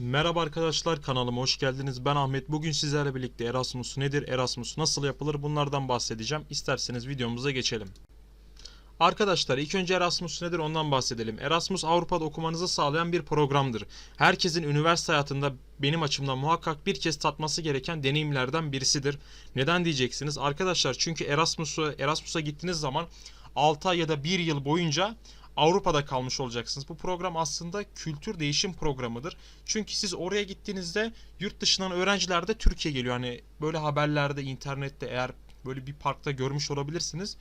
Merhaba arkadaşlar kanalıma hoş geldiniz. Ben Ahmet. Bugün sizlerle birlikte Erasmus nedir, Erasmus nasıl yapılır bunlardan bahsedeceğim. İsterseniz videomuza geçelim. Arkadaşlar ilk önce Erasmus nedir ondan bahsedelim. Erasmus Avrupa'da okumanızı sağlayan bir programdır. Herkesin üniversite hayatında benim açımdan muhakkak bir kez tatması gereken deneyimlerden birisidir. Neden diyeceksiniz? Arkadaşlar çünkü Erasmus'a Erasmus'a gittiğiniz zaman 6 ay ya da 1 yıl boyunca Avrupa'da kalmış olacaksınız. Bu program aslında kültür değişim programıdır. Çünkü siz oraya gittiğinizde yurt dışından öğrenciler de Türkiye geliyor. Hani böyle haberlerde, internette eğer böyle bir parkta görmüş olabilirsiniz.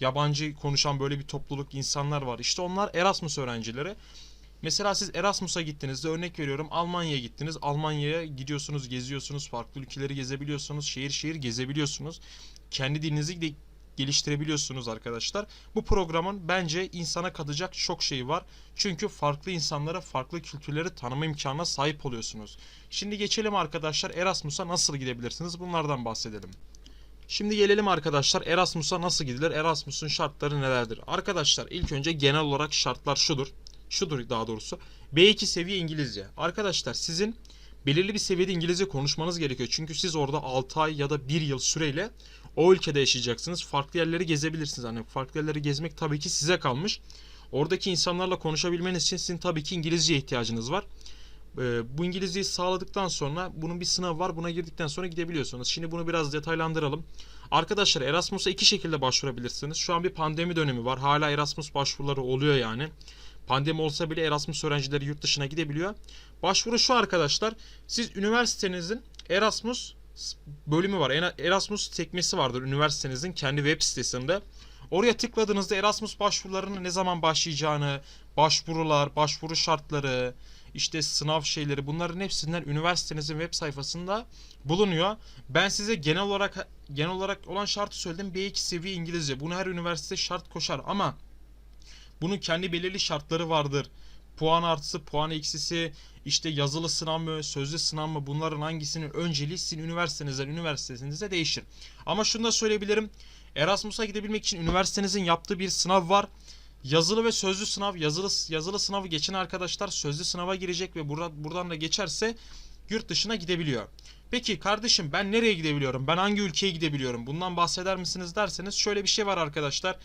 Yabancı konuşan böyle bir topluluk insanlar var. İşte onlar Erasmus öğrencileri. Mesela siz Erasmus'a gittiğinizde örnek veriyorum Almanya'ya gittiniz. Almanya'ya gidiyorsunuz, geziyorsunuz, farklı ülkeleri gezebiliyorsunuz, şehir şehir gezebiliyorsunuz. Kendi dilinizi de geliştirebiliyorsunuz arkadaşlar. Bu programın bence insana katacak çok şeyi var. Çünkü farklı insanlara, farklı kültürleri tanıma imkanına sahip oluyorsunuz. Şimdi geçelim arkadaşlar Erasmus'a nasıl gidebilirsiniz? Bunlardan bahsedelim. Şimdi gelelim arkadaşlar Erasmus'a nasıl gidilir? Erasmus'un şartları nelerdir? Arkadaşlar ilk önce genel olarak şartlar şudur. Şudur daha doğrusu. B2 seviye İngilizce. Arkadaşlar sizin belirli bir seviyede İngilizce konuşmanız gerekiyor. Çünkü siz orada 6 ay ya da 1 yıl süreyle o ülkede yaşayacaksınız. Farklı yerleri gezebilirsiniz. Hani farklı yerleri gezmek tabii ki size kalmış. Oradaki insanlarla konuşabilmeniz için sizin tabii ki İngilizceye ihtiyacınız var. Ee, bu İngilizceyi sağladıktan sonra bunun bir sınavı var. Buna girdikten sonra gidebiliyorsunuz. Şimdi bunu biraz detaylandıralım. Arkadaşlar Erasmus'a iki şekilde başvurabilirsiniz. Şu an bir pandemi dönemi var. Hala Erasmus başvuruları oluyor yani. Pandemi olsa bile Erasmus öğrencileri yurt dışına gidebiliyor. Başvuru şu arkadaşlar. Siz üniversitenizin Erasmus bölümü var. Erasmus sekmesi vardır üniversitenizin kendi web sitesinde. Oraya tıkladığınızda Erasmus başvurularının ne zaman başlayacağını, başvurular, başvuru şartları, işte sınav şeyleri bunların hepsinden üniversitenizin web sayfasında bulunuyor. Ben size genel olarak genel olarak olan şartı söyledim. B2 seviye İngilizce. Bunu her üniversite şart koşar ama bunun kendi belirli şartları vardır. Puan artısı, puan eksisi, işte yazılı sınav mı, sözlü sınav mı bunların hangisinin önceliği sizin üniversitenizden üniversitenize değişir. Ama şunu da söyleyebilirim. Erasmus'a gidebilmek için üniversitenizin yaptığı bir sınav var. Yazılı ve sözlü sınav, yazılı yazılı sınavı geçen arkadaşlar sözlü sınava girecek ve burada buradan da geçerse yurt dışına gidebiliyor. Peki kardeşim ben nereye gidebiliyorum? Ben hangi ülkeye gidebiliyorum? Bundan bahseder misiniz derseniz şöyle bir şey var arkadaşlar.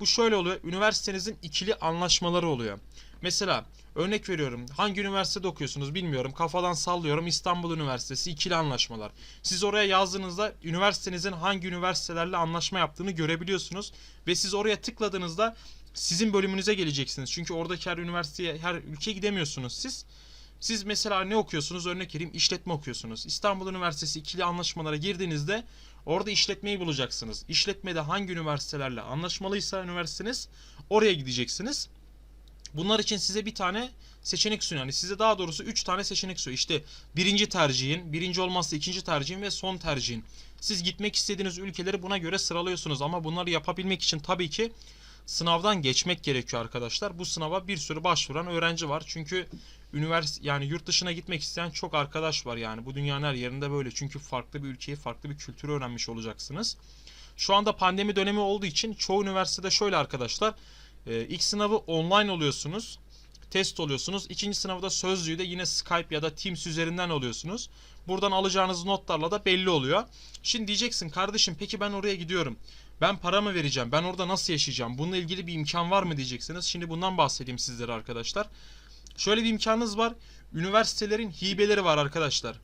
Bu şöyle oluyor. Üniversitenizin ikili anlaşmaları oluyor. Mesela örnek veriyorum. Hangi üniversitede okuyorsunuz bilmiyorum. Kafadan sallıyorum. İstanbul Üniversitesi ikili anlaşmalar. Siz oraya yazdığınızda üniversitenizin hangi üniversitelerle anlaşma yaptığını görebiliyorsunuz ve siz oraya tıkladığınızda sizin bölümünüze geleceksiniz. Çünkü oradaki her üniversiteye, her ülkeye gidemiyorsunuz siz. Siz mesela ne okuyorsunuz? Örnek vereyim işletme okuyorsunuz. İstanbul Üniversitesi ikili anlaşmalara girdiğinizde orada işletmeyi bulacaksınız. İşletmede hangi üniversitelerle anlaşmalıysa üniversiteniz oraya gideceksiniz. Bunlar için size bir tane seçenek sunuyor. Yani size daha doğrusu 3 tane seçenek sunuyor. İşte birinci tercihin, birinci olmazsa ikinci tercihin ve son tercihin. Siz gitmek istediğiniz ülkeleri buna göre sıralıyorsunuz ama bunları yapabilmek için tabii ki sınavdan geçmek gerekiyor arkadaşlar. Bu sınava bir sürü başvuran öğrenci var. Çünkü üniversite yani yurt dışına gitmek isteyen çok arkadaş var yani. Bu dünyanın her yerinde böyle. Çünkü farklı bir ülkeyi, farklı bir kültürü öğrenmiş olacaksınız. Şu anda pandemi dönemi olduğu için çoğu üniversitede şöyle arkadaşlar. E, ilk sınavı online oluyorsunuz. Test oluyorsunuz. İkinci sınavda sözlüğü de yine Skype ya da Teams üzerinden oluyorsunuz. Buradan alacağınız notlarla da belli oluyor. Şimdi diyeceksin kardeşim peki ben oraya gidiyorum. Ben para mı vereceğim? Ben orada nasıl yaşayacağım? Bununla ilgili bir imkan var mı diyeceksiniz. Şimdi bundan bahsedeyim sizlere arkadaşlar. Şöyle bir imkanınız var. Üniversitelerin hibeleri var arkadaşlar.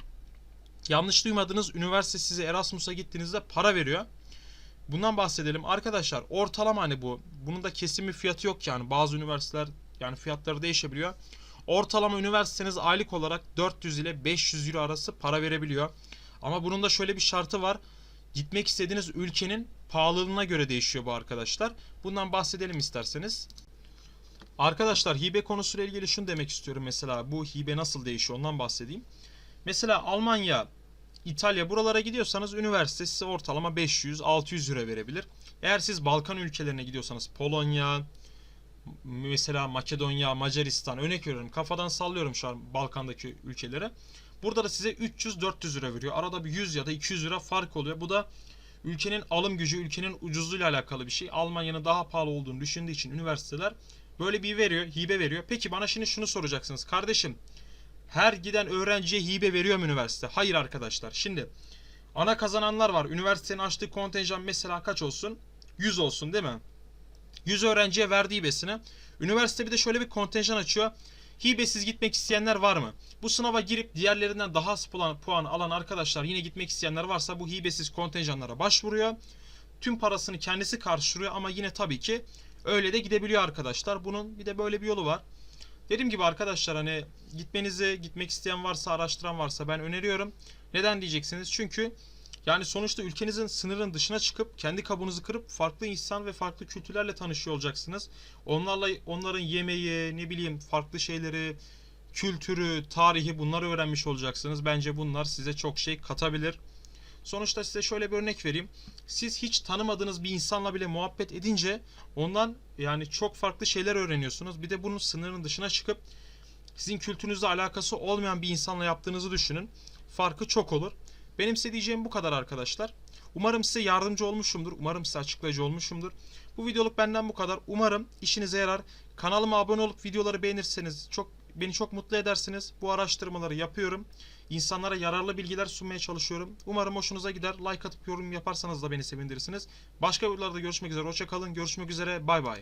Yanlış duymadınız. Üniversite size Erasmus'a gittiğinizde para veriyor. Bundan bahsedelim. Arkadaşlar ortalama hani bu. Bunun da kesin bir fiyatı yok yani. Bazı üniversiteler yani fiyatları değişebiliyor. Ortalama üniversiteniz aylık olarak 400 ile 500 euro arası para verebiliyor. Ama bunun da şöyle bir şartı var. Gitmek istediğiniz ülkenin pahalılığına göre değişiyor bu arkadaşlar. Bundan bahsedelim isterseniz. Arkadaşlar hibe konusuyla ilgili şunu demek istiyorum mesela bu hibe nasıl değişiyor ondan bahsedeyim. Mesela Almanya, İtalya buralara gidiyorsanız üniversite size ortalama 500-600 euro verebilir. Eğer siz Balkan ülkelerine gidiyorsanız Polonya, mesela Makedonya, Macaristan örnek veriyorum. Kafadan sallıyorum şu an Balkan'daki ülkelere. Burada da size 300-400 lira veriyor. Arada bir 100 ya da 200 lira fark oluyor. Bu da ülkenin alım gücü, ülkenin ucuzluğuyla alakalı bir şey. Almanya'nın daha pahalı olduğunu düşündüğü için üniversiteler böyle bir veriyor, hibe veriyor. Peki bana şimdi şunu soracaksınız. Kardeşim her giden öğrenciye hibe veriyor mu üniversite? Hayır arkadaşlar. Şimdi ana kazananlar var. Üniversitenin açtığı kontenjan mesela kaç olsun? 100 olsun değil mi? 100 öğrenciye verdiği hibesini. Üniversite bir de şöyle bir kontenjan açıyor. Hibesiz gitmek isteyenler var mı? Bu sınava girip diğerlerinden daha az puan, puan alan arkadaşlar yine gitmek isteyenler varsa bu hibesiz kontenjanlara başvuruyor. Tüm parasını kendisi karşılıyor ama yine tabii ki öyle de gidebiliyor arkadaşlar. Bunun bir de böyle bir yolu var. Dediğim gibi arkadaşlar hani gitmenizi gitmek isteyen varsa araştıran varsa ben öneriyorum. Neden diyeceksiniz? Çünkü yani sonuçta ülkenizin sınırın dışına çıkıp kendi kabuğunuzu kırıp farklı insan ve farklı kültürlerle tanışıyor olacaksınız. Onlarla onların yemeği, ne bileyim farklı şeyleri, kültürü, tarihi bunları öğrenmiş olacaksınız. Bence bunlar size çok şey katabilir. Sonuçta size şöyle bir örnek vereyim. Siz hiç tanımadığınız bir insanla bile muhabbet edince ondan yani çok farklı şeyler öğreniyorsunuz. Bir de bunun sınırın dışına çıkıp sizin kültürünüzle alakası olmayan bir insanla yaptığınızı düşünün. Farkı çok olur. Benim size diyeceğim bu kadar arkadaşlar. Umarım size yardımcı olmuşumdur. Umarım size açıklayıcı olmuşumdur. Bu videoluk benden bu kadar. Umarım işinize yarar. Kanalıma abone olup videoları beğenirseniz çok beni çok mutlu edersiniz. Bu araştırmaları yapıyorum. İnsanlara yararlı bilgiler sunmaya çalışıyorum. Umarım hoşunuza gider. Like atıp yorum yaparsanız da beni sevindirirsiniz. Başka videolarda görüşmek üzere. Hoşça kalın. Görüşmek üzere. Bay bay.